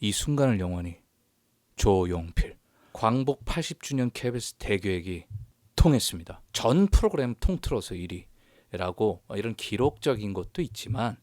이 순간을 영원히 조용필 광복 80주년 KBS 대계획이 통했습니다. 전 프로그램 통틀어서 1위라고 이런 기록적인 것도 있지만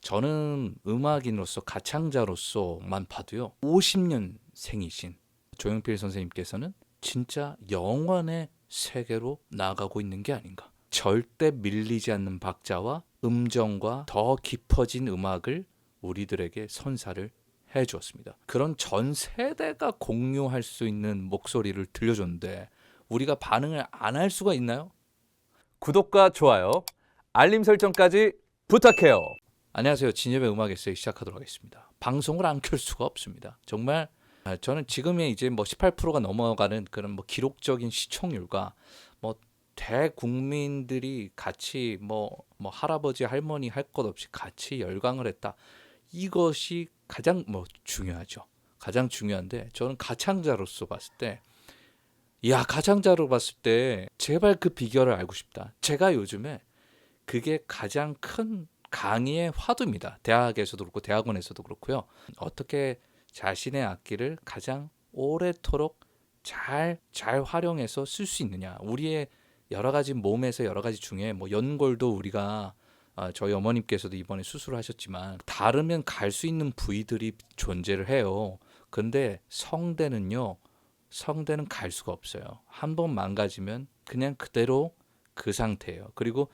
저는 음악인으로서 가창자로서만 봐도요 50년 생이신 조용필 선생님께서는 진짜 영원의 세계로 나아가고 있는 게 아닌가. 절대 밀리지 않는 박자와 음정과 더 깊어진 음악을 우리들에게 선사를 해 주었습니다. 그런 전 세대가 공유할 수 있는 목소리를 들려줬는데 우리가 반응을 안 할 수가 있나요? 구독과 좋아요, 알림 설정까지 부탁해요. 안녕하세요. 진엽의 음악 에세이 시작하도록 하겠습니다. 방송을 안 켤 수가 없습니다. 정말 아, 저는 지금의 이제 뭐 18%가 넘어가는 그런 뭐 기록적인 시청률과 뭐 대국민들이 같이 뭐, 뭐 할아버지 할머니 할 것 없이 같이 열광을 했다. 이것이 가장 뭐 중요하죠. 가장 중요한데 저는 가창자로서 봤을 때 야, 가창자로 봤을 때 제발 그 비결을 알고 싶다. 제가 요즘에 그게 가장 큰 강의의 화두입니다. 대학에서도 그렇고 대학원에서도 그렇고요. 어떻게 자신의 악기를 가장 오래도록 잘 잘 활용해서 쓸 수 있느냐. 우리의 여러 가지 몸에서 여러 가지 중에 뭐 연골도 우리가 아, 저희 어머님께서도 이번에 수술을 하셨지만 다르면 갈 수 있는 부위들이 존재를 해요. 근데 성대는요. 성대는 갈 수가 없어요. 한 번 망가지면 그냥 그대로 그 상태예요. 그리고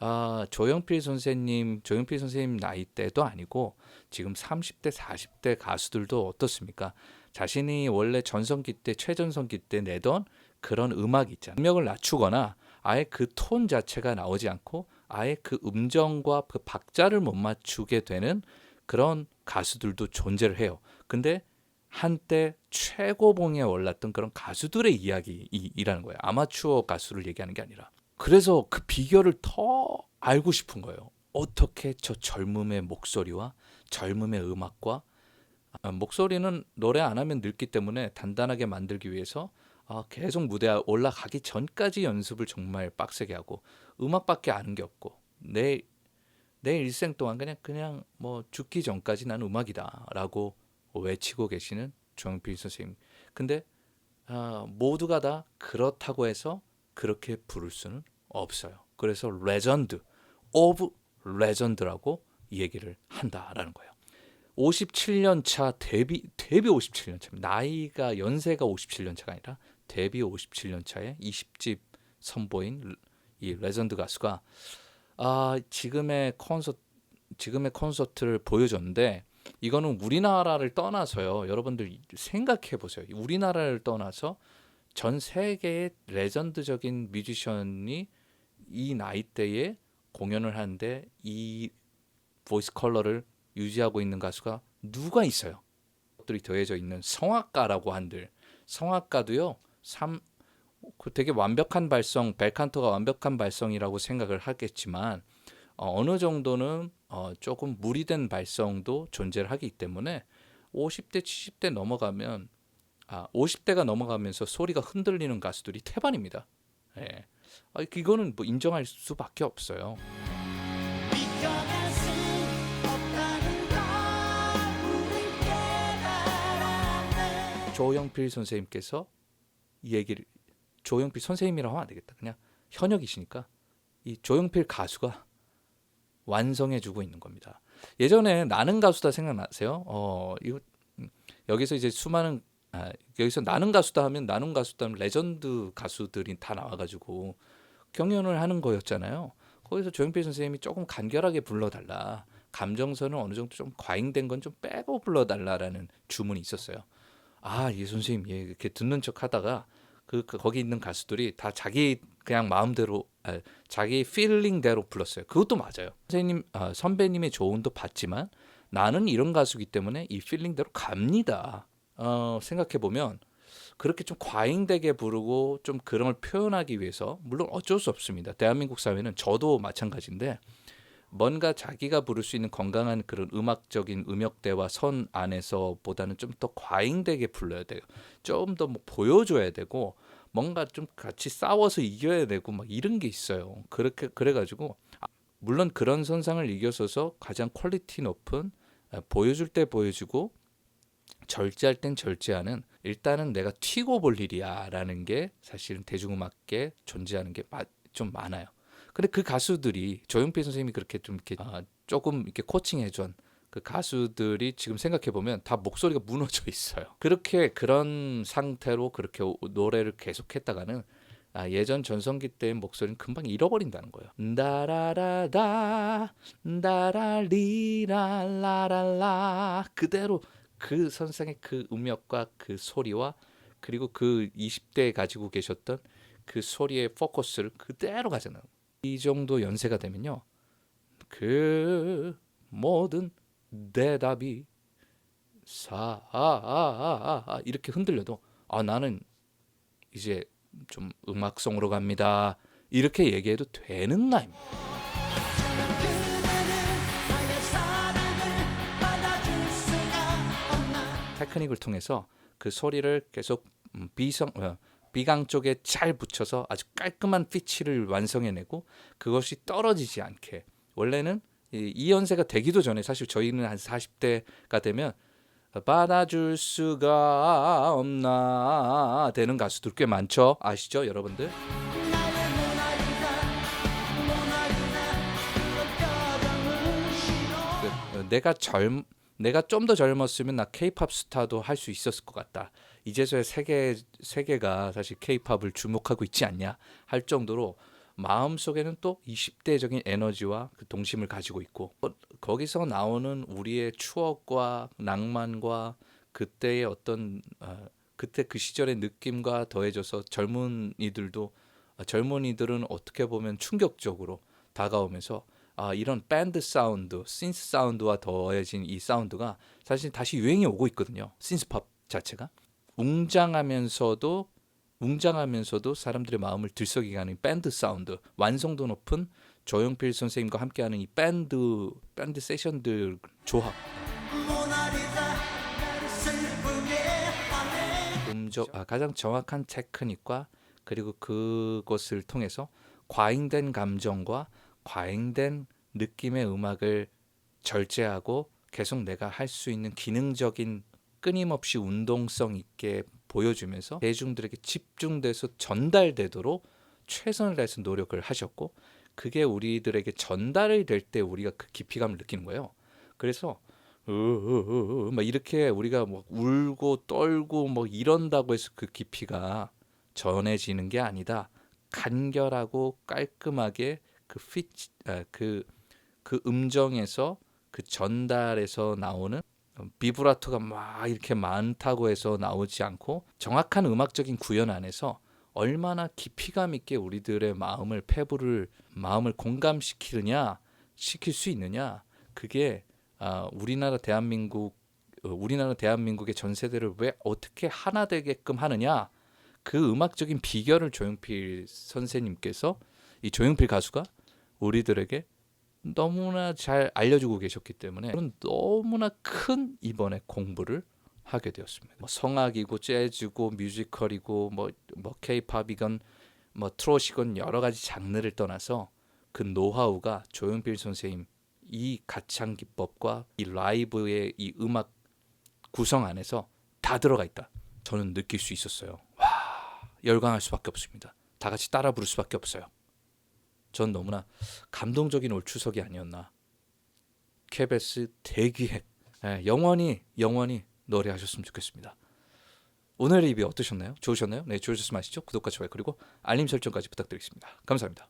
아, 조영필 선생님, 조영필 선생님 나이 때도 아니고 지금 30대, 40대 가수들도 어떻습니까? 자신이 원래 전성기 때, 최전성기 때 내던 그런 음악 있잖아요. 음역을 낮추거나 아예 그 톤 자체가 나오지 않고 아예 그 음정과 그 박자를 못 맞추게 되는 그런 가수들도 존재를 해요. 근데 한때 최고봉에 올랐던 그런 가수들의 이야기이라는 거예요. 아마추어 가수를 얘기하는 게 아니라. 그래서 그 비결을 더 알고 싶은 거예요. 어떻게 저 젊음의 목소리와 젊음의 음악과 아, 목소리는 노래 안 하면 늙기 때문에 단단하게 만들기 위해서 아, 계속 무대에 올라가기 전까지 연습을 정말 빡세게 하고 음악밖에 아는 게 없고 내, 내 일생 동안 그냥 그냥 뭐 죽기 전까지 난 음악이다라고 외치고 계시는 조영필 선생님. 근데 아, 모두가 다 그렇다고 해서 그렇게 부를 수는 없어요. 그래서 레전드, 오브 레전드라고 얘기를 한다라는 거예요. 57년 차 데뷔 데뷔 57년 차 나이가 연세가 57년 차가 아니라 데뷔 57년 차에 20집 선보인 이 레전드 가수가 아 지금의 콘서트 지금의 콘서트를 보여줬는데 이거는 우리나라를 떠나서요 여러분들 생각해 보세요 우리나라를 떠나서 전 세계의 레전드적인 뮤지션이 이 나이대에 공연을 하는데 이 보이스 컬러를 유지하고 있는 가수가 누가 있어요? 들이 더해져 있는 성악가라고 한들 성악가도요. 삼, 그 되게 완벽한 발성, 벨칸토가 완벽한 발성이라고 생각을 하겠지만 어, 느 정도는 어, 조금 무리된 발성도 존재를 하기 때문에 50대, 70대 넘어가면 아, 50대가 넘어가면서 소리가 흔들리는 가수들이 태반입니다. 예. 아, 이거는 뭐 인정할 수밖에 없어요. 조영필 선생님께서 이 얘기를 조영필 선생님이라고 하면 안 되겠다. 그냥 현역이시니까 이 조영필 가수가 완성해주고 있는 겁니다. 예전에 나는 가수다 생각나세요? 어 이거 음, 여기서 이제 수많은 아, 여기서 나는 가수다 하면 나는 가수다 하면 레전드 가수들이 다 나와가지고 경연을 하는 거였잖아요. 거기서 조영필 선생님이 조금 간결하게 불러달라. 감정선을 어느 정도 좀 과잉된 건 좀 빼고 불러달라라는 주문이 있었어요. 아, 예 선생님, 예 이렇게 듣는 척 하다가 그, 그 거기 있는 가수들이 다 자기 그냥 마음대로 아, 자기 필링대로 불렀어요. 그것도 맞아요. 선생님, 아, 선배님의 조언도 받지만 나는 이런 가수기 때문에 이 필링대로 갑니다. 어, 생각해 보면 그렇게 좀 과잉되게 부르고 좀 그런 걸 표현하기 위해서 물론 어쩔 수 없습니다. 대한민국 사회는 저도 마찬가지인데 뭔가 자기가 부를 수 있는 건강한 그런 음악적인 음역대와 선 안에서보다는 좀 더 과잉되게 불러야 돼요. 좀 더 뭐 보여줘야 되고 뭔가 좀 같이 싸워서 이겨야 되고 막 이런 게 있어요. 그렇게 그래가지고 아, 물론 그런 선상을 이겨서서 가장 퀄리티 높은 아, 보여줄 때 보여주고 절제할 땐 절제하는 일단은 내가 튀고 볼 일이야라는 게 사실은 대중음악계 존재하는 게 좀 많아요. 근데 그 가수들이 조용필 선생님이 그렇게 좀 이렇게 아, 조금 이렇게 코칭해 준 그 가수들이 지금 생각해 보면 다 목소리가 무너져 있어요. 그렇게 그런 상태로 그렇게 오- 노래를 계속했다가는 아, 예전 전성기 때의 목소리는 금방 잃어버린다는 거예요. 다라라다 다랄리라 라랄라 그대로 그 선생의 그 음역과 그 소리와 그리고 그 20대에 가지고 계셨던 그 소리의 포커스를 그대로 가져나요. 이 정도 연세가 되면요. 그 모든 대답이 사 이렇게 흔들려도 아 나는 이제 좀 음악성으로 갑니다. 이렇게 얘기해도 되는 나이입니다. 테크닉을 통해서 그 소리를 계속 음, 비성 어, 비강 쪽에 잘 붙여서 아주 깔끔한 피치를 완성해내고 그것이 떨어지지 않게. 원래는 이, 이 연세가 되기도 전에 사실 저희는 한 40대가 되면 받아줄 수가 없나 되는 가수들 꽤 많죠. 아시죠 여러분들? 그, 어, 내가 젊 내가 좀 더 젊었으면 나 케이팝 스타도 할 수 있었을 것 같다. 이제서야 세계 세계가 사실 케이팝을 주목하고 있지 않냐 할 정도로 마음 속에는 또 20대적인 에너지와 그 동심을 가지고 있고 어, 거기서 나오는 우리의 추억과 낭만과 그때의 어떤 어, 그때 그 시절의 느낌과 더해져서 젊은이들도 어, 젊은이들은 어떻게 보면 충격적으로 다가오면서 아 이런 밴드 사운드, 신스 사운드와 더해진 이 사운드가 사실 다시 유행이 오고 있거든요. 신스팝 자체가 웅장하면서도 웅장하면서도 사람들의 마음을 들썩이게 하는 밴드 사운드, 완성도 높은 조용필 선생님과 함께하는 이 밴드 밴드 세션들 조합, 음적 아, 가장 정확한 테크닉과 그리고 그것을 통해서 과잉된 감정과 과잉된 느낌의 음악을 절제하고 계속 내가 할 수 있는 기능적인 끊임없이 운동성 있게 보여주면서 대중들에게 집중돼서 전달되도록 최선을 다해서 노력을 하셨고 그게 우리들에게 전달이 될 때 우리가 그 깊이감을 느끼는 거예요. 그래서 으으으으 막 이렇게 우리가 뭐 울고 떨고 뭐 이런다고 해서 그 깊이가 전해지는 게 아니다. 간결하고 깔끔하게 그 피치 그그 그 음정에서 그 전달에서 나오는 비브라토가 막 이렇게 많다고 해서 나오지 않고 정확한 음악적인 구현 안에서 얼마나 깊이감 있게 우리들의 마음을 패부를 마음을 공감시키느냐 시킬 수 있느냐 그게 아, 우리나라 대한민국 어, 우리나라 대한민국의 전 세대를 왜 어떻게 하나 되게끔 하느냐 그 음악적인 비결을 조용필 선생님께서 이 조용필 가수가 우리들에게 너무나 잘 알려주고 계셨기 때문에 저는 너무나 큰 이번에 공부를 하게 되었습니다. 뭐 성악이고 재즈고 뮤지컬이고 뭐뭐 케이팝이건 뭐 트롯이건 여러 가지 장르를 떠나서 그 노하우가 조용필 선생님 이 가창 기법과 이 라이브의 이 음악 구성 안에서 다 들어가 있다. 저는 느낄 수 있었어요. 와 열광할 수밖에 없습니다. 다 같이 따라 부를 수밖에 없어요. 전 너무나 감동적인 올 추석이 아니었나. KBS 대기획 예, 영원히 영원히 노래하셨으면 좋겠습니다. 오늘 리뷰 어떠셨나요? 좋으셨나요? 네, 좋으셨으면 아시죠? 구독과 좋아요 그리고 알림 설정까지 부탁드리겠습니다. 감사합니다.